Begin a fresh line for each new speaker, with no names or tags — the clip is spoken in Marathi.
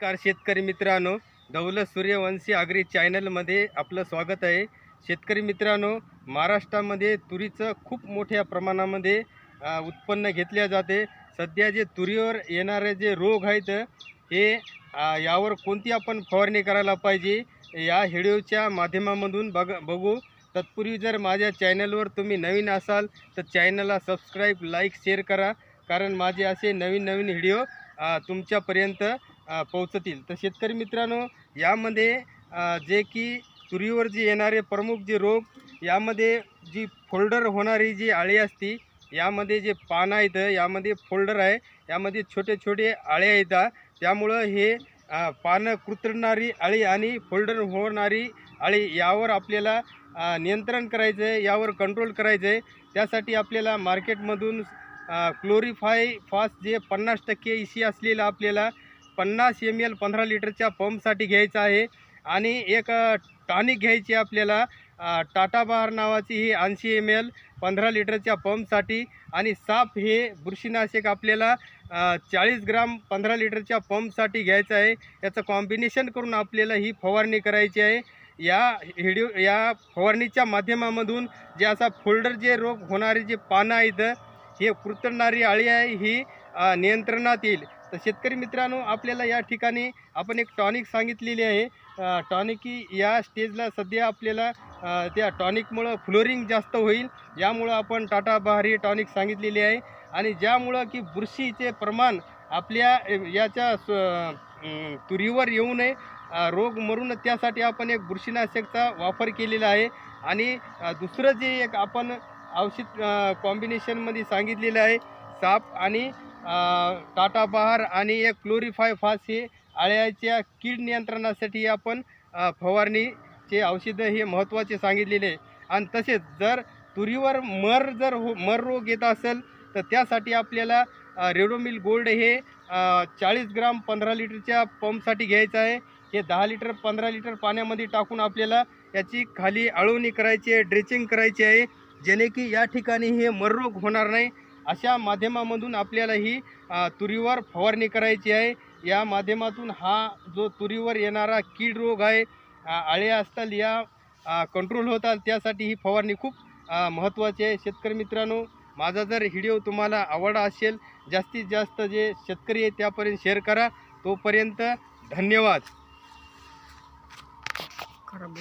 नमस्कार शेतकरी मित्रांनो. दौलत सूर्यवंशी आगरी चॅनलमध्ये आपलं स्वागत आहे. शेतकरी मित्रांनो महाराष्ट्रामध्ये तुरीचं खूप मोठ्या प्रमाणामध्ये उत्पन्न घेतल्या जाते. सध्या जे तुरीवर येणारे जे रोग आहेत हे यावर कोणती आपण फवारणी करायला पाहिजे या व्हिडिओच्या माध्यमामधून बघ बघू. तत्पूर्वी जर माझ्या चॅनलवर तुम्ही नवीन असाल तर चॅनलला सबस्क्राईब लाईक शेअर करा. कारण माझे असे नवीन नवीन व्हिडिओ तुमच्यापर्यंत पोहोचतील. तर शेतकरी मित्रांनो यामध्ये जे की तुरीवर जे येणारे प्रमुख जे रोग यामध्ये जी फोल्डर होणारी जी आळी असती यामध्ये जे पानं आहेत यामध्ये फोल्डर आहे यामध्ये छोटे छोटे आळे आहेत. त्यामुळं हे पानं कुतरणारी आळी आणि फोल्डर होणारी आळी यावर आपल्याला नियंत्रण करायचं आहे यावर कंट्रोल करायचं आहे त्यासाठी आपल्याला मार्केटमधून क्लोरीफाय फास्ट जे पन्नास टक्के इशी असलेलं आपल्याला पन्नास एम एल पंधरा लिटरच्या पंपसाठी घ्यायचं आहे. आणि एक टॉनिक घ्यायची आहे आपल्याला. टाटा बहार नावाची ही ऐंशी एम एल पंधरा लिटरच्या पंपसाठी. आणि साप हे बुरशीनाशक आपल्याला चाळीस ग्राम पंधरा लिटरच्या पंपसाठी घ्यायचं आहे. याचं कॉम्बिनेशन करून आपल्याला ही फवारणी करायची आहे. या हिडिओ या फवारणीच्या माध्यमामधून जे असा फोल्डर जे रोग होणारे जे पानं आहेत हे कुरतडणारी आळी आहे ही नियंत्रणात येईल. तर शेतकरी मित्रांनो आपल्याला या ठिकाणी आपण एक टॉनिक सांगितलेली आहे. टॉनिक ही या स्टेजला सध्या आपल्याला त्या टॉनिकमुळं फ्लोरिंग जास्त होईल. यामुळं आपण टाटा बहारी टॉनिक सांगितलेली आहे. आणि ज्यामुळं की बुरशीचे प्रमाण आपल्या याच्या तुरीवर येऊ नये. रोग मरून त्यासाठी आपण एक बुरशीनाशकचा वापर केलेला आहे. आणि दुसरं जे एक आपण औषध कॉम्बिनेशनमध्ये सांगितलेलं आहे साप आणि टाटा बहार आणि एक क्लोरीफाय फास हे आळ्याच्या कीड नियंत्रणासाठी आपण फवारणीचे औषधं हे महत्त्वाचे सांगितलेले. आहे आणि तसेच जर तुरीवर मर जर हो मर रोग येत असेल तर त्यासाठी आपल्याला रेडोमिल गोल्ड हे चाळीस ग्राम पंधरा लिटरच्या पंपसाठी घ्यायचं आहे. हे दहा लिटर पंधरा लिटर पाण्यामध्ये टाकून आपल्याला याची खाली आळवणी करायची आहे ड्रेचिंग करायची आहे जेणे की या ठिकाणी हे मररोग होणार नाही. अशा माध्यमामधून आपल्याला ही तुरीवर फवारणी करायची आहे. या माध्यमातून हा जो तुरीवर येणारा कीड रोग आहे आळे असतात या कंट्रोल होतात त्यासाठी ही फवारणी खूप महत्त्वाची आहे. शेतकरी मित्रांनो माझा जर व्हिडिओ तुम्हाला आवडला असेल जास्तीत जास्त जे शेतकरी आहे त्यापर्यंत शेअर करा. तोपर्यंत धन्यवाद.
खराब